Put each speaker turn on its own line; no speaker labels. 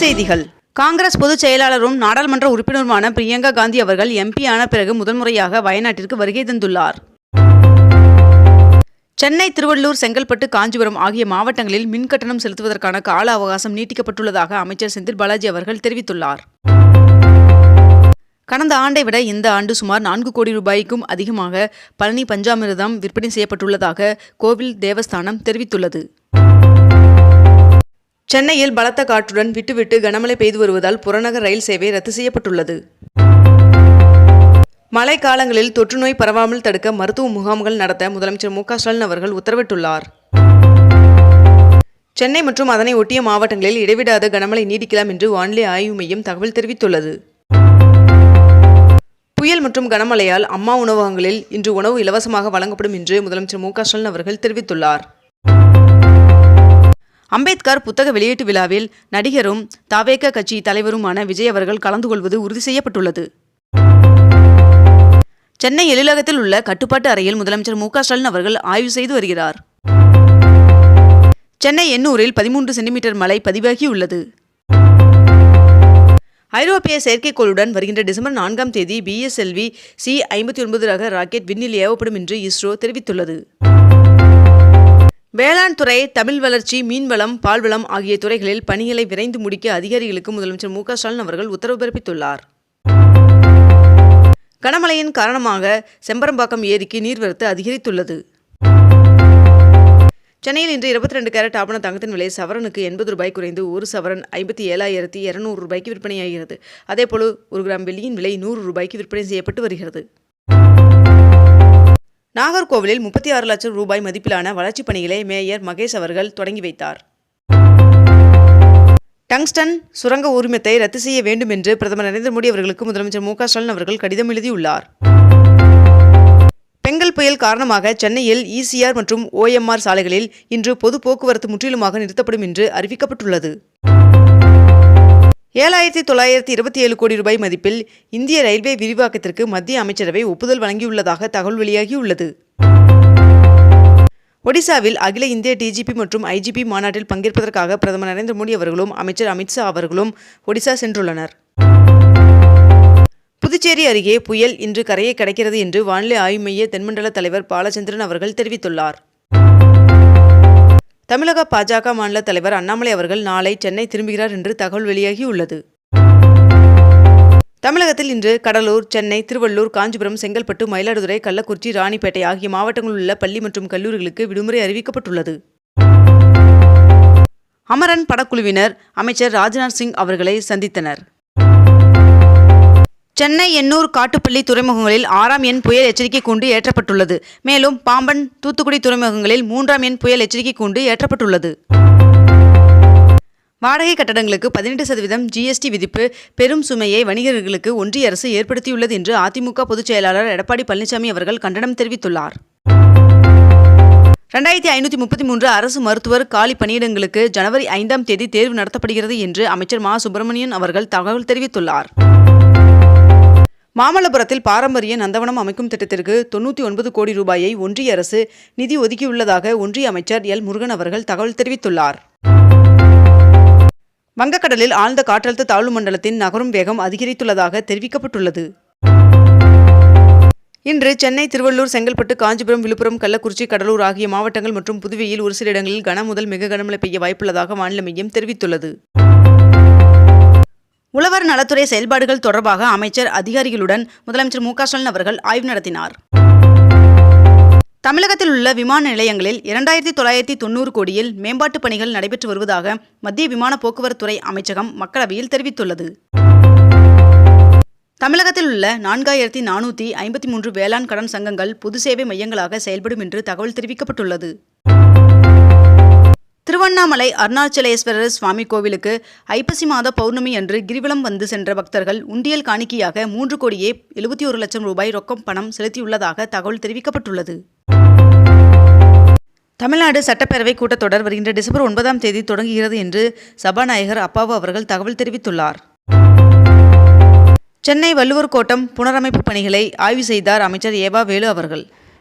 செய்திகள். காங்கிரஸ் பொதுச் செயலாளரும் நாடாளுமன்ற உறுப்பினருமான பிரியங்கா காந்தி அவர்கள் எம்பியான பிறகு முதன்முறையாக வயநாட்டிற்கு வருகை தந்துள்ளார். சென்னை திருவள்ளூர் செங்கல்பட்டு காஞ்சிபுரம் ஆகிய மாவட்டங்களில் மின் கட்டணம் செலுத்துவதற்கான கால அவகாசம் நீட்டிக்கப்பட்டுள்ளதாக அமைச்சர் செந்தில் பாலாஜி அவர்கள் தெரிவித்துள்ளார். கடந்த ஆண்டை விட இந்த ஆண்டு சுமார் நான்கு கோடி ரூபாய்க்கும் அதிகமாக பழனி பஞ்சாமிர்தம் விற்பனை செய்யப்பட்டுள்ளதாக கோவில் தேவஸ்தானம் தெரிவித்துள்ளது. சென்னையில் பலத்த காற்றுடன் விட்டுவிட்டு கனமழை பெய்து வருவதால் புறநகர் ரயில் சேவை ரத்து செய்யப்பட்டுள்ளது. மழை காலங்களில் தொற்றுநோய் பரவாமல் தடுக்க மருத்துவ முகாம்கள் நடத்த முதலமைச்சர் மு ஸ்டாலின் அவர்கள் உத்தரவிட்டுள்ளார். சென்னை மற்றும் அதனை ஒட்டிய மாவட்டங்களில் இடைவிடாத கனமழை நீடிக்கலாம் என்று வானிலை ஆய்வு மையம் தகவல் தெரிவித்துள்ளது. புயல் மற்றும் கனமழையால் அம்மா உணவகங்களில் இன்று உணவு இலவசமாக வழங்கப்படும் என்று முதலமைச்சர் மு ஸ்டாலின் அவர்கள் தெரிவித்துள்ளார். அம்பேத்கர் புத்தக வெளியீட்டு விழாவில் நடிகரும் தாவேக கட்சி தலைவருமான விஜய் அவர்கள் கலந்து கொள்வது உறுதி செய்யப்பட்டுள்ளது. சென்னை எழிலகத்தில் உள்ள கட்டுப்பாட்டு அறையில் முதலமைச்சர் மு ஸ்டாலின் அவர்கள் ஆய்வு செய்து வருகிறார். சென்னை எண்ணூரில் பதிமூன்று சென்டிமீட்டர் மழை பதிவாகியுள்ளது. ஐரோப்பிய செயற்கைக்கோளுடன் வருகின்ற டிசம்பர் நான்காம் தேதி பிஎஸ்எல்வி சி ஐம்பத்தி ஒன்பது ரக ராக்கெட் விண்ணில் ஏவப்படும் என்று இஸ்ரோ தெரிவித்துள்ளது. வேளாண் துறை தமிழ் வளர்ச்சி மீன்வளம் பால்வளம் ஆகிய துறைகளில் பணிகளை விரைந்து முடிக்க அதிகாரிகளுக்கு முதலமைச்சர் மு ஸ்டாலின் அவர்கள் உத்தரவு பிறப்பித்துள்ளார். கனமழையின் காரணமாக செம்பரம்பாக்கம் ஏரிக்கு நீர்வரத்து அதிகரித்துள்ளது. சென்னையில் இன்று இருபத்தி ரெண்டு கேரட் ஆபண தங்கத்தின் விலை சவரனுக்கு எண்பது ரூபாய் குறைந்து ஒரு சவரன் ஐம்பத்தி ஏழாயிரத்தி இரநூறு ரூபாய்க்கு விற்பனையாகிறது. அதேபோல ஒரு கிராம் வெள்ளியின் விலை நூறு ரூபாய்க்கு விற்பனை செய்யப்பட்டு வருகிறது. நாகர்கோவிலில் முப்பத்தி ஆறு லட்சம் ரூபாய் மதிப்பிலான வளர்ச்சிப் பணிகளை மேயர் மகேஷ் அவர்கள் தொடங்கி வைத்தார். டங்ஸ்டன் சுரங்க உரிமத்தை ரத்து செய்ய வேண்டும் என்று பிரதமர் நரேந்திர மோடி அவர்களுக்கு முதலமைச்சர் மு ஸ்டாலின் அவர்கள் கடிதம் எழுதியுள்ளார். பெங்கல் புயல் காரணமாக சென்னையில் இசிஆர் மற்றும் ஓஎம்ஆர் சாலைகளில் இன்று பொது போக்குவரத்து முற்றிலுமாக நிறுத்தப்படும் என்று அறிவிக்கப்பட்டுள்ளது. ஏழாயிரத்தி தொள்ளாயிரத்தி இருபத்தி ஏழு கோடி ரூபாய் மதிப்பில் இந்திய ரயில்வே விரிவாக்கத்திற்கு மத்திய அமைச்சரவை ஒப்புதல் வழங்கியுள்ளதாக தகவல் வெளியாகியுள்ளது. ஒடிசாவில் அகில இந்திய டிஜிபி மற்றும் ஐஜிபி மாநாட்டில் பங்கேற்பதற்காக பிரதமர் நரேந்திர மோடி அவர்களும் அமைச்சர் அமித்ஷா அவர்களும் ஒடிசா சென்றுள்ளனர். புதுச்சேரி அருகே புயல் இன்று கரையை கடக்கிறது என்று வானிலை ஆய்வு மைய தென்மண்டல தலைவர் பாலச்சந்திரன் அவர்கள் தெரிவித்துள்ளார். தமிழக பாஜக மாநில தலைவர் அண்ணாமலை அவர்கள் நாளை சென்னை திரும்புகிறார் என்று தகவல் வெளியாகியுள்ளது. தமிழகத்தில் இன்று கடலூர் சென்னை திருவள்ளூர் காஞ்சிபுரம் செங்கல்பட்டு மயிலாடுதுறை கள்ளக்குறிச்சி ராணிப்பேட்டை ஆகிய மாவட்டங்களில் உள்ள பள்ளி மற்றும் கல்லூரிகளுக்கு விடுமுறை அறிவிக்கப்பட்டுள்ளது. அமரன் படக்குழுவினர் அமைச்சர் ராஜ்நாத் சிங் அவர்களை சந்தித்தனர். சென்னை எண்ணூர் காட்டுப்பள்ளி துறைமுகங்களில் ஆறாம் எண் புயல் எச்சரிக்கை கூண்டு ஏற்றப்பட்டுள்ளது. மேலும் பாம்பன் தூத்துக்குடி துறைமுகங்களில் மூன்றாம் எண் புயல் எச்சரிக்கை கூண்டு ஏற்றப்பட்டுள்ளது. வாடகை கட்டடங்களுக்கு பதினெட்டு சதவீதம் ஜிஎஸ்டி விதிப்பு பெரும் சுமையை வணிகர்களுக்கு ஒன்றிய அரசு ஏற்படுத்தியுள்ளது என்று அதிமுக பொதுச் செயலாளர் எடப்பாடி பழனிசாமி அவர்கள் கண்டனம் தெரிவித்துள்ளார். ரெண்டாயிரத்தி ஐநூற்றி முப்பத்தி மூன்று அரசு மருத்துவர் காலி பணியிடங்களுக்கு ஜனவரி ஐந்தாம் தேதி தேர்வு நடத்தப்படுகிறது என்று அமைச்சர் மா. சுப்பிரமணியன் அவர்கள் தகவல் தெரிவித்துள்ளார். மாமல்லபுரத்தில் பாரம்பரிய நந்தவனம் அமைக்கும் திட்டத்திற்கு தொண்ணூற்றி ஒன்பது கோடி ரூபாயை ஒன்றிய அரசு நிதி ஒதுக்கியுள்ளதாக ஒன்றிய அமைச்சர் எல். முருகன் அவர்கள் தகவல் தெரிவித்துள்ளார். வங்கக்கடலில் ஆழ்ந்த காற்றழுத்த தாழ்வு மண்டலத்தின் நகரும் வேகம் அதிகரித்துள்ளதாக தெரிவிக்கப்பட்டுள்ளது. இன்று சென்னை திருவள்ளூர் செங்கல்பட்டு காஞ்சிபுரம் விழுப்புரம் கள்ளக்குறிச்சி கடலூர் ஆகிய மாவட்டங்கள் மற்றும் புதுவையில் ஒரு சில இடங்களில் கனமுதல் மிக கனமழை பெய்ய வாய்ப்புள்ளதாக வானிலை மையம் தெரிவித்துள்ளது. உழவர் நலத்துறை செயல்பாடுகள் தொடர்பாக அமைச்சர் அதிகாரிகளுடன் முதலமைச்சர் மு க ஸ்டாலின் அவர்கள் ஆய்வு நடத்தினார். தமிழகத்தில் உள்ள விமான நிலையங்களில் இரண்டாயிரத்தி தொள்ளாயிரத்தி தொண்ணூறு கோடியில் மேம்பாட்டுப் பணிகள் நடைபெற்று வருவதாக மத்திய விமான போக்குவரத்துறை அமைச்சகம் மக்களவையில் தெரிவித்துள்ளது. தமிழகத்தில் உள்ள நான்காயிரத்தி நானூற்றி ஐம்பத்தி மூன்று வேளாண் கடன் சங்கங்கள் பொது சேவை மையங்களாக செயல்படும் என்று தகவல் தெரிவிக்கப்பட்டுள்ளது. திருவண்ணாமலை அருணாச்சலேஸ்வரர் சுவாமி கோவிலுக்கு ஐப்பசி மாத பௌர்ணமி அன்று கிரிவலம் வந்து சென்ற பக்தர்கள் உண்டியல் காணிக்கையாக மூன்று கோடியே எழுபத்தி ஒரு லட்சம் ரூபாய் ரொக்கம் பணம் செலுத்தியுள்ளதாக தகவல் தெரிவிக்கப்பட்டுள்ளது. தமிழ்நாடு சட்டப்பேரவை கூட்டத்தொடர் வருகின்ற டிசம்பர் ஒன்பதாம் தேதி தொடங்குகிறது என்று சபாநாயகர் அப்பாவு அவர்கள் தகவல் தெரிவித்துள்ளார். சென்னை வள்ளுவர் கோட்டம் புனரமைப்பு பணிகளை ஆய்வு செய்தார் அமைச்சர் ஏவா வேலு அவர்கள்.